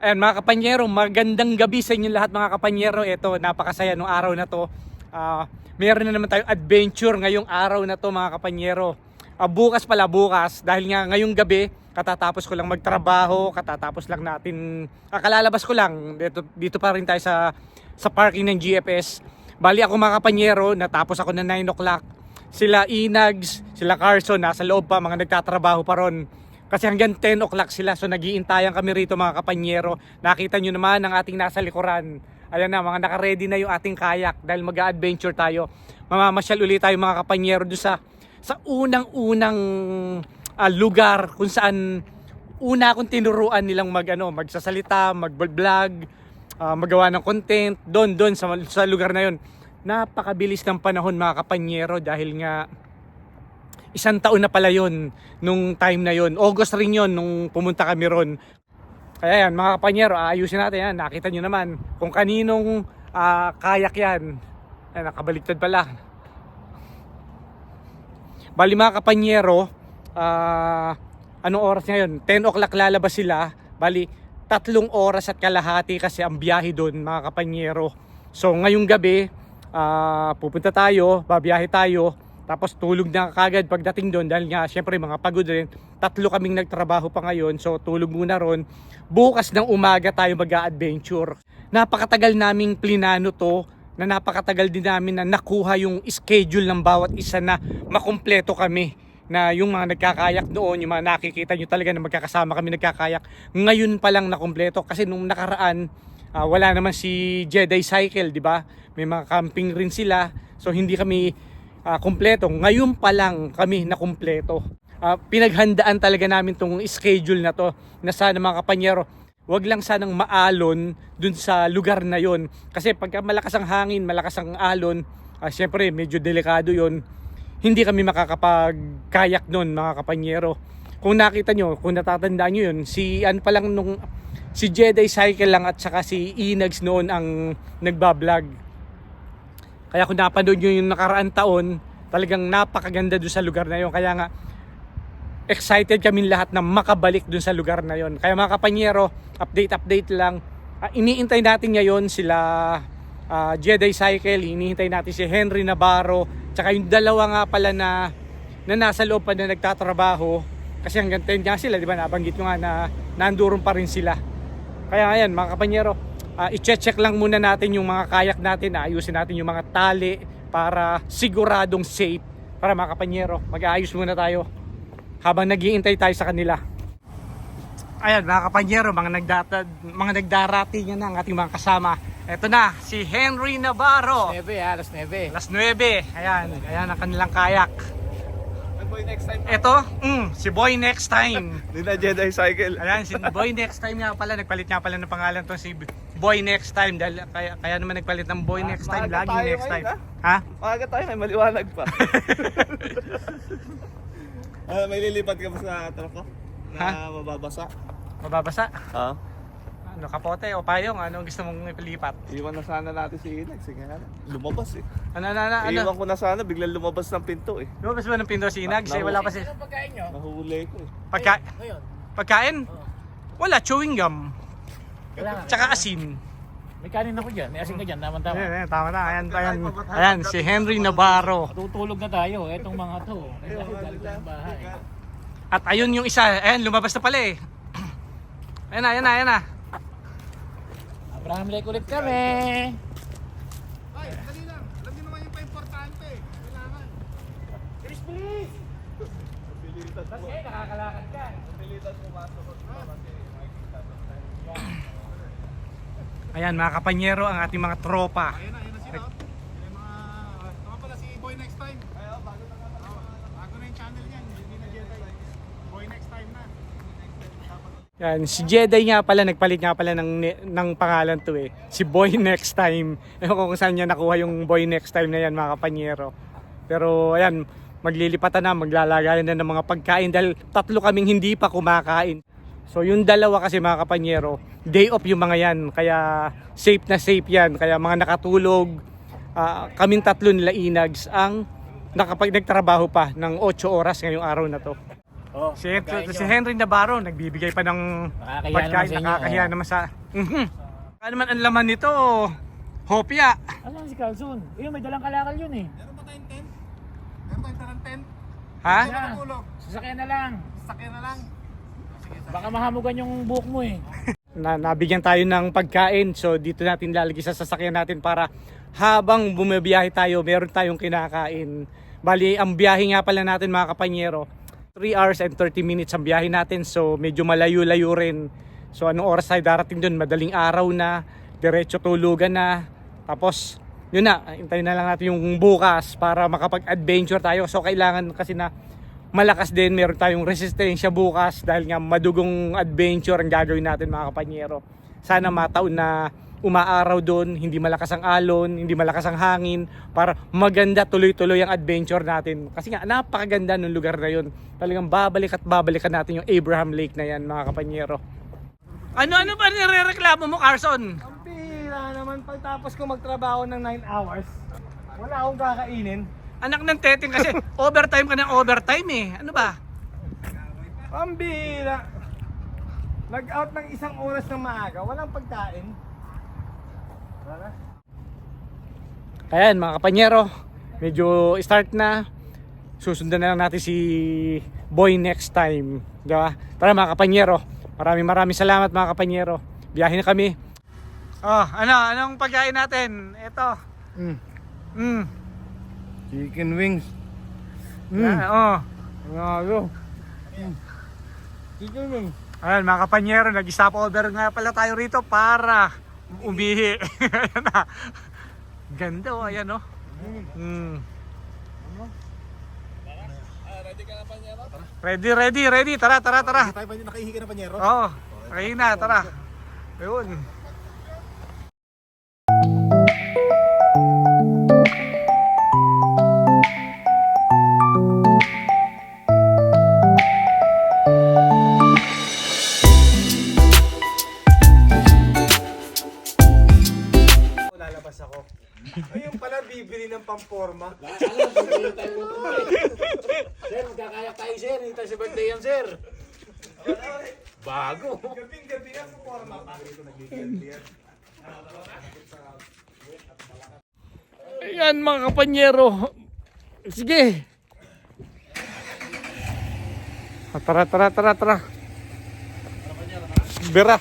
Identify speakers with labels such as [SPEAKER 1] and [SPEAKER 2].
[SPEAKER 1] Ayan mga kapanyero, magandang gabi sa inyo lahat mga kapanyero. Ito, napakasaya nung araw na to. Ah, meron na naman tayong adventure ngayong araw na to mga kapanyero. Ah, bukas pala bukas dahil nga ngayong gabi katatapos ko lang magtrabaho, katatapos lang natin, kalalabas ko lang. Dito, dito pa rin tayo sa, sa parking ng GFS. Bali ako mga kapanyero, natapos ako na 9 o'clock. Sila Inags, sila Carson, nasa loob pa, mga nagtatrabaho pa ron. Kasi hanggang 10 o'clock sila, so nagiintayan kami rito mga kapanyero. Nakita nyo naman ang ating nasa likuran. Ayan na, mga naka-ready na yung ating kayak dahil mag-adventure tayo. Mamamasyal ulit tayo mga kapanyero doon sa, sa unang-unang ah, lugar kung saan una akong tinuruan nilang mag, ano, magsasalita, mag-vlog, ah, magawa ng content, doon, doon sa, sa lugar na yon. Napakabilis ng panahon mga kapanyero dahil nga isang taon na pala yon nung time na yon. August rin yon nung pumunta kami ron. Kaya yan, mga kapanyero, aayusin natin yan. Nakita nyo naman kung kaninong ah, kayak yan. Ayan, nakabaliktad pala. Bali mga kapanyero, ah, anong oras ngayon? 10 o'clock lalabas sila. Bali, tatlong oras at kalahati kasi ang biyahe doon mga kapanyero. So ngayong gabi, ah, pupunta tayo, babiyahe tayo. Tapos tulog na kagad pagdating doon dahil nga syempre mga pagod rin. Tatlo kaming nagtrabaho pa ngayon so tulog muna ron. Bukas ng umaga tayo mag-adventure. Napakatagal naming plinano to na napakatagal din namin na nakuha yung schedule ng bawat isa na makumpleto kami na yung mga nagkakayak noon, yung mga nakikita nyo talaga na magkakasama kami nagkakayak, ngayon pa lang nakumpleto kasi nung nakaraan, ah, wala naman si Jedi Cycle, di ba? May mga camping rin sila, so hindi kami ah, kumpleto. Ngayon pa lang kami na kumpleto. Ah, pinaghandaan talaga namin tong schedule na to na sana mga kapanyero, wag lang sanang maalon dun sa lugar na yon. Kasi pagka malakas ang hangin, malakas ang alon, ah, syempre medyo delikado yon. Hindi kami makakapag-kayak nun mga kapanyero. Kung nakita nyo, kung natatandaan nyo yun, si ano pa lang nung si Jedi Cycle lang at saka si Inags noon ang nagbablog. Kaya kung napanood nyo yung nakaraan taon, talagang napakaganda doon sa lugar na yun. Kaya nga, excited kami lahat na makabalik doon sa lugar na yon. Kaya mga kapanyero, update update lang. Ah, iniintay natin ngayon sila ah, Jedi Cycle, iniintay natin si Henry Navarro, tsaka yung dalawa nga pala na na nasa loob pa na nagtatrabaho kasi hanggang 10 nga sila, di ba? Nabanggit ko nga na nandoon pa rin sila. Kaya ayan, mga kapanyero, ah, i-check lang muna natin yung mga kayak natin, ayusin natin yung mga tali para siguradong safe. Para mga kapanyero, mag-aayos muna tayo habang naghihintay tayo sa kanila. Ayan mga kapanyero, mga, nagdatad, mga nagdarating na ang ating mga kasama. Ito na, si Henry Navarro.
[SPEAKER 2] 9 ah, alas 9.
[SPEAKER 1] Alas 9. Ayan, ayan ang kanilang kayak.
[SPEAKER 3] Boy, next time.
[SPEAKER 1] Ito, mm, si Boy Next Time.
[SPEAKER 3] Hindi na Jedi Cycle.
[SPEAKER 1] Ayan, si Boy Next Time nga pala, nagpalit nga pala ng pangalan to si Boy Next Time dahil kaya, kaya naman nagpalit ng Boy Next Time,
[SPEAKER 3] maaga
[SPEAKER 1] laging Next Time.
[SPEAKER 3] ngayon,
[SPEAKER 1] Ha?
[SPEAKER 3] Maaga tayo, may maliwanag pa. Ah, may lilipat ka ba sa truck ko? Na
[SPEAKER 1] Ha?
[SPEAKER 3] mababasa?
[SPEAKER 1] Mababasa?
[SPEAKER 3] Ha?
[SPEAKER 1] Ano, kapote o payong? Ano ang gusto mong ipalipat?
[SPEAKER 3] Iwan na sana natin si Inag. Sige nga. Lumabas eh.
[SPEAKER 1] Ano, ano, ano? ano?
[SPEAKER 3] Iwan ko na sana, biglang lumabas ng pinto eh.
[SPEAKER 1] Lumabas ba ng pinto si Inag? Kasi wala pa si...
[SPEAKER 2] Ano pagkain nyo?
[SPEAKER 3] Nahuli ko eh.
[SPEAKER 1] Pagka...
[SPEAKER 2] Ngayon.
[SPEAKER 1] Pagkain? Wala, chewing gum.
[SPEAKER 2] Kailangan.
[SPEAKER 1] Tsaka asin.
[SPEAKER 2] May kanin ako dyan. May asin ka dyan. Tama tama.
[SPEAKER 1] Ayan, ayan, tama na. Ayan, ayan, ayan, si Henry Navarro.
[SPEAKER 2] Tutulog na tayo. Etong mga to. Eh, kasi galing tayo ng bahay.
[SPEAKER 1] At ayun yung isa. Ayan, lumabas na pala eh. Ayan na, ayan na, ayan na.
[SPEAKER 2] Lake ulit kami.
[SPEAKER 4] Ay, dali lang. Alam niyo naman yung pa-importante. Kailangan.
[SPEAKER 2] Chris, please! Ba't kayo nakakalakad ka?
[SPEAKER 1] Ayan, mga kapanyero, ang ating mga tropa.
[SPEAKER 4] Ayun na, ayun na sila. oh. Yan yung mga... Tama pala si Boy Next Time. bago na Bago na yung channel niyan. Hindi na Jedi. Boy Next Time na.
[SPEAKER 1] Yan, si Jedi nga pala, nagpalit nga pala ng, ng pangalan to eh. Si Boy Next Time. Ewan ko kung saan niya nakuha yung Boy Next Time na yan, mga kapanyero. Pero ayan, maglilipatan na, maglalagayan na ng mga pagkain dahil tatlo kaming hindi pa kumakain. So yung dalawa kasi mga kapanyero, day off yung mga yan. Kaya safe na safe yan. Kaya mga nakatulog, ah, kaming tatlo nila inags ang nakapag nagtrabaho pa ng 8 oras ngayong araw na to.
[SPEAKER 2] Oh,
[SPEAKER 1] Si,
[SPEAKER 2] pagkain
[SPEAKER 1] si. Henry Navarro, nagbibigay pa ng
[SPEAKER 2] Nakakahiya naman
[SPEAKER 1] pagkain,
[SPEAKER 2] inyo.
[SPEAKER 1] nakakahiya
[SPEAKER 2] oh.
[SPEAKER 1] naman sa... Mhm. Ano naman ang laman nito? Hopya.
[SPEAKER 2] Ano si Calzone? Eh, may dalang kalakal yun eh.
[SPEAKER 4] Meron ba tayong tent? Meron tayong tarang tent?
[SPEAKER 1] Ha?
[SPEAKER 4] Meron ba tulog?
[SPEAKER 2] Sasakyan na lang.
[SPEAKER 4] Sakyan na lang.
[SPEAKER 2] Baka mahamugan yung buhok mo eh.
[SPEAKER 1] na nabigyan tayo ng pagkain so dito natin lalagay sa sasakyan natin para habang bumibiyahe tayo meron tayong kinakain bali ang biyahe nga pala natin mga kapanyero 3 hours and 30 minutes ang biyahe natin so medyo malayo-layo rin. So anong oras tayo darating dun? Madaling araw na diretso tulugan na. Tapos yun na hintayin na lang natin yung bukas para makapag-adventure tayo. So kailangan kasi na malakas din, meron tayong resistensya bukas dahil nga madugong adventure ang gagawin natin mga kapanyero. Sana mataon na umaaraw doon, hindi malakas ang alon, hindi malakas ang hangin, para maganda tuloy-tuloy ang adventure natin. Kasi nga, napakaganda ng lugar na yun. Talagang babalik at babalikan natin yung Abraham Lake na yan mga kapanyero. Ano-ano ba nire-reklamo mo, Carson?
[SPEAKER 5] Ang pira naman pagtapos ko magtrabaho ng 9 hours. Wala akong kakainin.
[SPEAKER 1] Anak ng teteng kasi overtime ka ng overtime eh. Ano ba?
[SPEAKER 5] Ang bira. Nag-out ng isang oras ng maaga, walang pagkain.
[SPEAKER 1] Ayan mga kapanyero, medyo start na. Susundan na lang natin si Boy next time. Di ba? Tara mga kapanyero, maraming maraming salamat mga kapanyero. Biyahe na kami. Oh, ano? Anong pagkain natin? Ito.
[SPEAKER 5] Mm.
[SPEAKER 1] Mm.
[SPEAKER 5] Chicken wings.
[SPEAKER 1] Mm. oh.
[SPEAKER 5] Ngalo. Chicken wings.
[SPEAKER 1] Ayan mga kapanyero, nag-stop over nga pala tayo rito para umihi. ayan na. Ganda oh, ayan oh. Mm. Ready, ready, ready. Tara, tara, tara.
[SPEAKER 4] Tayo pa nakahihi ka na panyero?
[SPEAKER 1] Oo, okay na, tara. Ayun.
[SPEAKER 5] Lalabas ako. Ayun pala bibili ng pamporma.
[SPEAKER 2] Sir, magkakayak tayo sir. Hindi tayo sa birthday yan sir. Bago.
[SPEAKER 5] Gabing gabi ang pamporma pa.
[SPEAKER 1] Ayan mga kapanyero. Sige. Ah, Tara, tara, tara, tara. Bira.